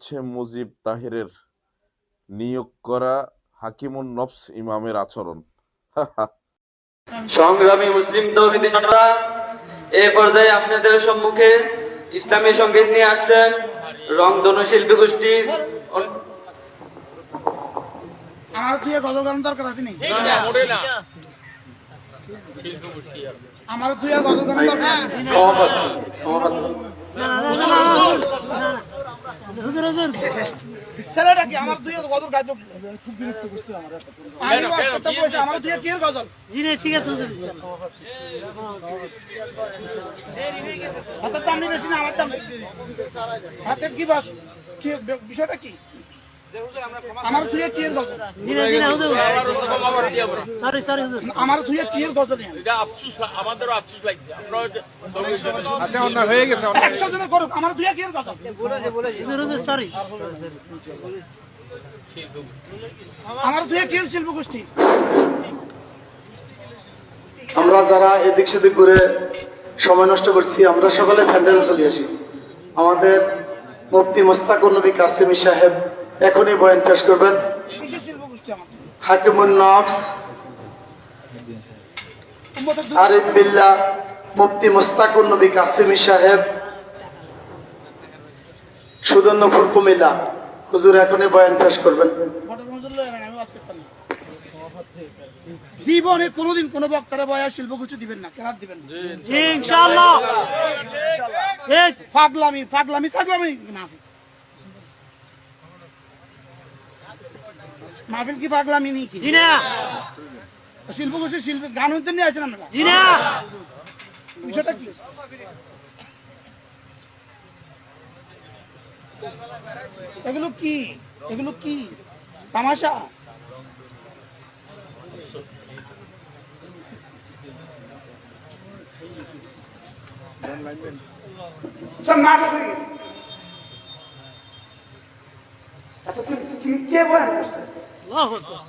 হচ্ছে মুজিব তাহিরের নিয়োগ করা হাকিমুন নফস ইমামের আচরণ সংগ্রামী মুসলিম তৌহিদি জনতা এ পর্যায়ে আপনাদের সম্মুখে ইসলামী সংগীত নিয়ে আসছেন রংধনু শিল্পী গোষ্ঠীর আমার গান দরকার আছে নি আমার তুই গজল গান দরকার আছে নি? ক্ষমা প্রার্থী, ক্ষমা প্রার্থী। ছেলেটা কি? আমার তুই গজল গাইতো খুব বিরক্ত করছে আমার আমি ওয়াজ করতে আমার তুই কি এর গজল জিনে ঠিক আছে হুজুর। হাতের দাম বেশি না আমার দাম বেশি। হাতের কি বাস? কি বিষয়টা কি? আমার তুই কি এর গজল? জিনে জিনে হুজুর। সরি সরি হুজুর। আমার তুই কি এর গজল এটা আফসোস আমাদেরও আফসোস লাগছে। আপনারা একশো জনে করুক আমার তুই কি এর গজল? হুজুর হুজুর সরি। আমার তুই কি শিল্প গোষ্ঠী আমরা যারা এদিক সেদিক করে সময় নষ্ট করছি আমরা সকলে প্যান্ডেল চলে আসি। আমাদের মুফতি মোস্তাকুর নবী কাসিমি সাহেব এখনই বয়ান পেশ করবেন। হাকিমুন নফস আরিফ বিল্লাহ মুফতি মোস্তাকুর নবী কাসিমি সাহেব সুদর্ণপুর কুমিল্লা। হুজুর এখনই বয়ান পেশ করবেন। জীবনে কোনোদিন কোনো বক্তারা বয়া শিল্প গোষ্ঠী দিবেন না কেরাত দিবেন না। ইনশাআল্লাহ। ফাগলামি ফাগলামি সাগলামি মাহফিল মাহফিল কি ফাগলামি নেই কি জিনা! শিল্প গোষ্ঠী শিল্প গান হইতে নিয়ে আসেন আমরা জিনা! বিষয়টা কি? এগুলো কি? এগুলো কি? তামাশা? সব নাটক হয়ে গেছে। এতক্ষণ কি- বয়ান করছে আল্লাহু আকবার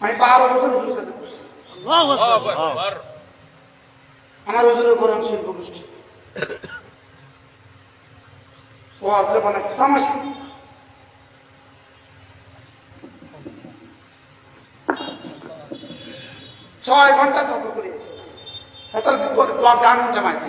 আমি বারো বছর হুজুর কাছে করছি আল্লাহু আকবার। আমার হুজুরের কোরআন শিল্প গোষ্ঠী ও আসলে বানাইছে তামাশা। ছয় ঘণ্টা সফর করে এটা গান জমাইছে।